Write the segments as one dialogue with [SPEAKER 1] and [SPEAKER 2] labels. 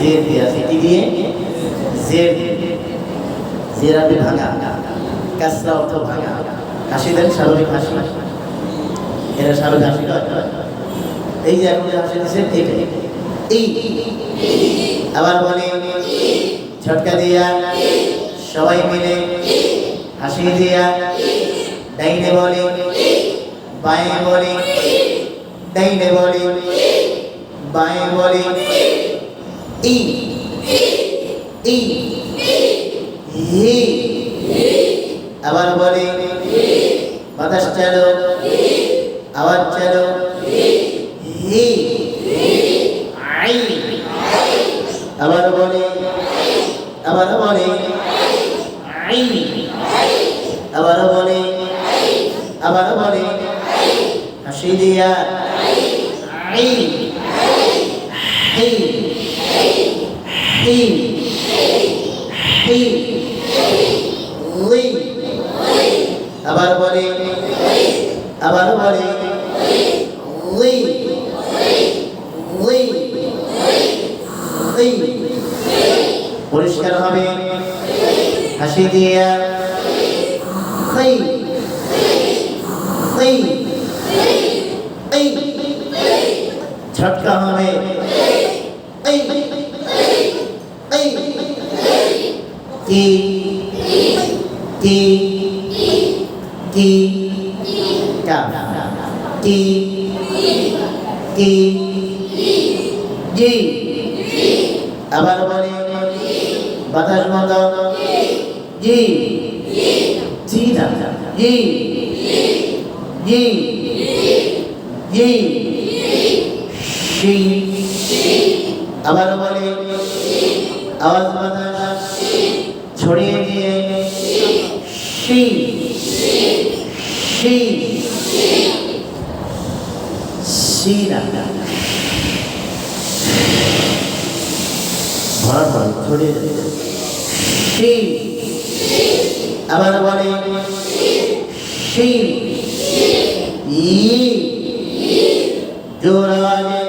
[SPEAKER 1] জের দিয়ে কি দিয়ে জের জেরাতে ভাঙা, কাসরা অর্থ ভাঙা। হাসি দেন স্বাভাবিক হাসি এটা স্বাভাবিক হাসি এই যে এখন হাসি দিচ্ছেন এইটাই। এই। আবার বলে, ঝটকা দিয়া সবাই মিলে, হাসি দিয়া ডাইনে বলে, বায়ে বলে, ডাইনে বলে, বায়ে বলে এই এই হে, আবার বলে, বাতাস চালো, আওয়াজ চালো, হে, আই, আবার বলে আবার বলে, আই, আবার বলে আবার বলে, হাসি দিয়া আই হে হে হে ওই আবার বলে আবার বলে পরিষ্কার হবে হাসি দিয়া ঝটকা হবে ওই ওই কি কি কি কা কি জি আবার বলে বাতাস মত জি জি না জি জি জি সি আবার বলে আওয়াজ বাতাস ছড়িয়ে দিয়ে সি সি সি না। ভরা ভরা ছড়িয়ে যাবে। সি আবার বলে সি ই জোর আওয়াজে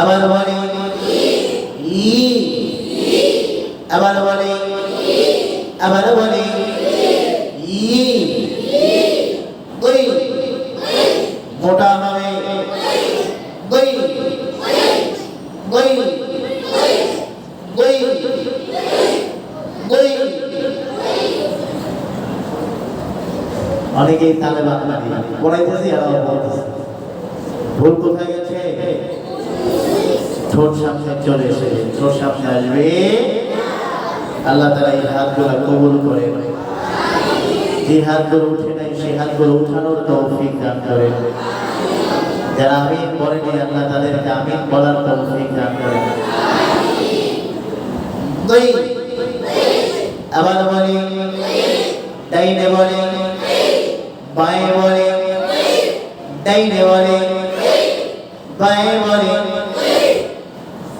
[SPEAKER 1] আবার বলে ই আবার বলে আবার বলে ই ওই মোটা হবে ওই ওই ওই ওই অনেকেই তালে বাংলা পড়াইতেছি আর ভুল কোথায় গেছে? ঠোঁট সামনে চলে ঠোঁট সামনে আসবে। আল্লাহ তারা এই হাতগুলো কবুল করে যে হাতগুলো উঠে নাই সেই হাতগুলো উঠানোর তৌফিক দান করে যারা আমিন বলেনি, আল্লাহ তাদেরকে আমিন বলার তৌফিক দান করে আবার বলি। বলে। বাঁয়ে বলে ডাইনে বলে বাঁয়ে বলে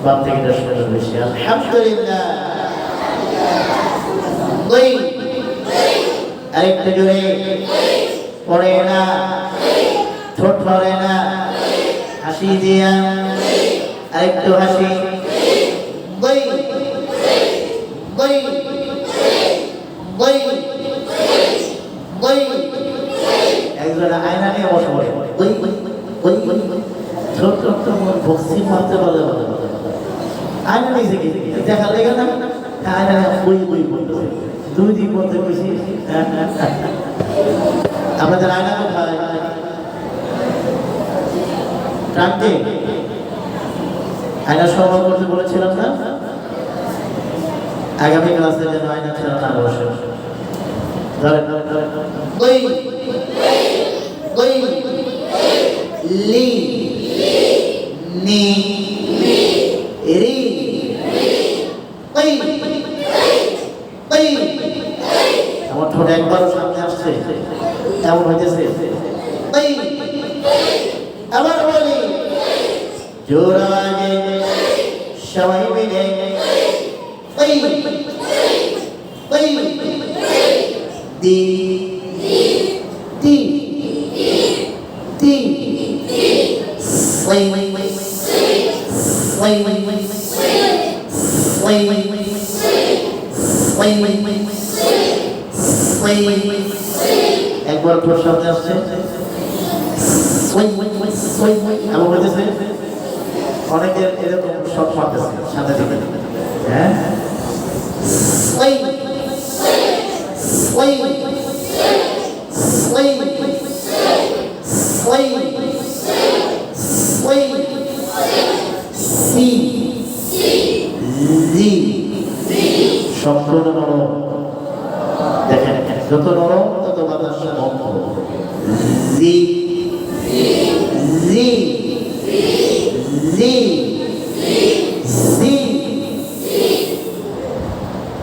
[SPEAKER 1] বাম থেকে দশ মিনিট বেশি। আলহামদুলিল্লাহ। দুই আরেকটু জোরে। পড়ে না। ঠোঁট পড়ে না। হাসি দিয়া। আরেকটু হাসি দুই দুই দুই দুই একজন আয়না নিয়ে বসে পড়ে ওই ওই ওই ওই ওই ছোট ছোট বক্সি মারতে বলে বলে বলে আয়না নিয়ে কি দেখা লেগে না দুই দিন বলতে আপনাদের আয়না কোথায় আয়না সরবরাহ করতে বলেছিলাম না আগামী ক্লাসে যেন আয়না ছাড়া না বসে লি নি জোর আওয়াজে সবাই মিলে ওই ওই দি দি দি swing swing swing একবার তোর সামনে আসছে আমার বলতেছে অনেকের এরকম সব পাতেছে সাথে সাথে। হ্যাঁ? সম্পূর্ণ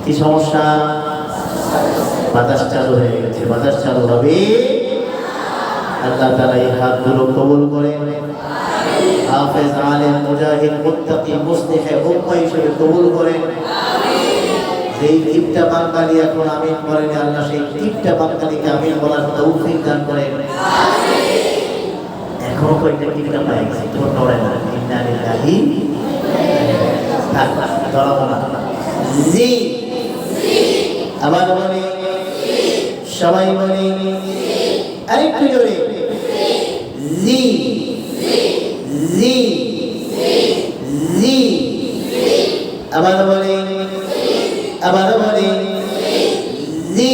[SPEAKER 1] কি সমস্যা? বাতাস চালু হয়ে গেছে, বাতাস চালু হবে। আল্লাহ তারা এই হাতগুলো কবুল করে হাফেজ, আলেম, মুজাহিদ, মুত্তাকি মুসলিহ উম্মাহ হিসেবে কবুল করেন। সেই টিপটা বাঙালি এখন আমিন করেন আল্লাহ সেই টিপটা বাঙালিকে আমিন বলার তৌফিক দান করেন। এখনও কয়েকটা টিপটা পাই গেছে? তোর নড়ে না ইন্না জি। আবার বলি সবাই বলি আরেকটু জোরে। জি জি জি আবার বলি আবার বলি জি,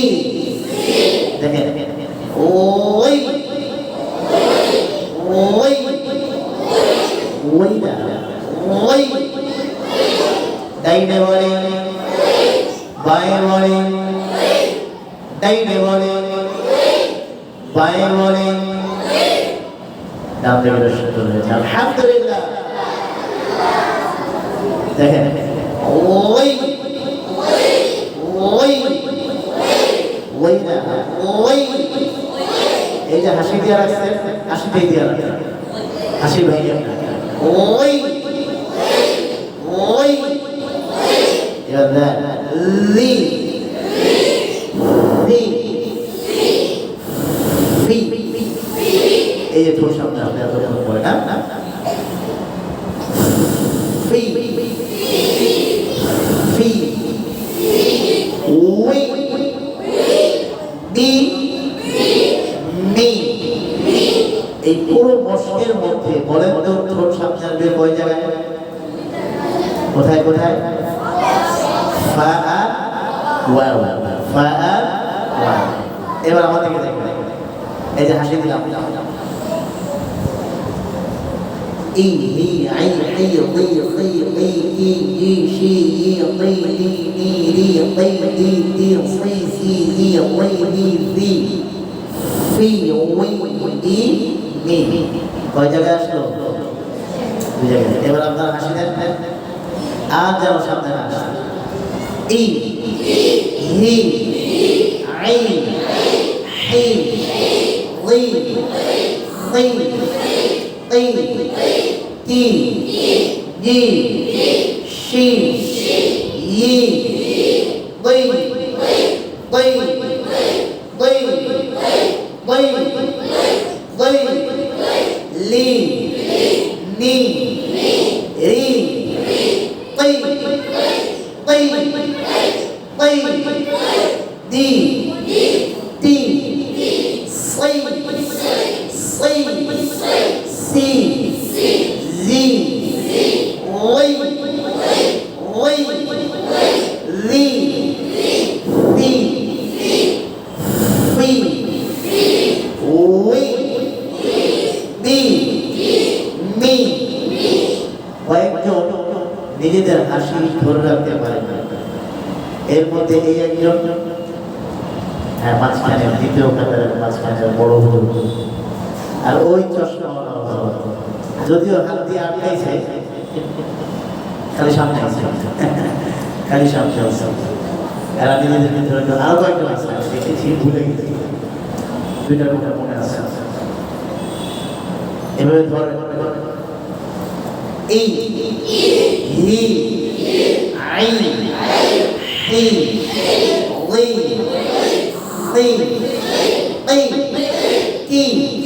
[SPEAKER 1] দেখেন, ওই ওই ওই না ওই ডাইনে বলে বায়ে বলে ডাইনে বলে। বায়ে বলে। সুন্দর হয়েছে আলহামদুলিল্লাহ। ওই। ওই। ওই না, ওই। এই যে হাসি দিয়ে রাখছে, হাসিটাই দিয়ে রাখছে। হাসি ভাই ওই। ওই। এবার দেখ লি লি ফি এই যে ঠোঁট সামনে আপনি এত মনে পড়ে না মি, এই পুরো মস্কের মধ্যে বলেন তো ঠোঁট সামনে আসবে কয় জায়গায় কোথায় কোথায়? ফা ওয়া ফা ওয়া এবার আমাদেরকে দেখুন। এই যে হাসি দিলাম। ই হি আই আই রি রি রি ই ই শি ই রি রি নি রি রি রি রি সি সি রি রি রি রি ফি ওই ই মি কয় জায়গায় আসলো দুই জায়গায় এবার আপনার হাসি দেন আর যেন সামনে না তি তি জি শি ই দই দই দই দই দই লি নি রি তৈ তৈ তৈ দি di, di, say, say, হাসি ধরে রাখতে পারে না। এর মধ্যে এই একজন হ্যাঁ মাঝখানে দ্বিতীয় কাতারের মাঝখানে বড় হুজুর আর ওই চশমা যদিও হাত দিয়ে আটকাইছে, খালি সামনে আছে। খালি সামনে আছে। এরা নিজেদের ভিতরে আরও কয়েকজন আছে, দেখেছি, ভুলে গেছি। দুইটা কথা মনে আছে। এভাবে ধরে এই হি আই হি লি লি লি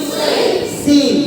[SPEAKER 1] Sim. Sim.